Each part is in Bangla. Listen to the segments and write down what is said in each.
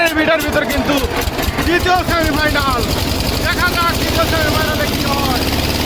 चार भिटर भर क्योंकि द्वित सेमिफाइनल देखा जा द्वित सेमिफाइनल की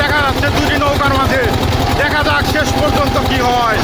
দেখা যাচ্ছে দুটি নৌকার মাঝে। দেখা যাক শেষ পর্যন্ত কি হয়।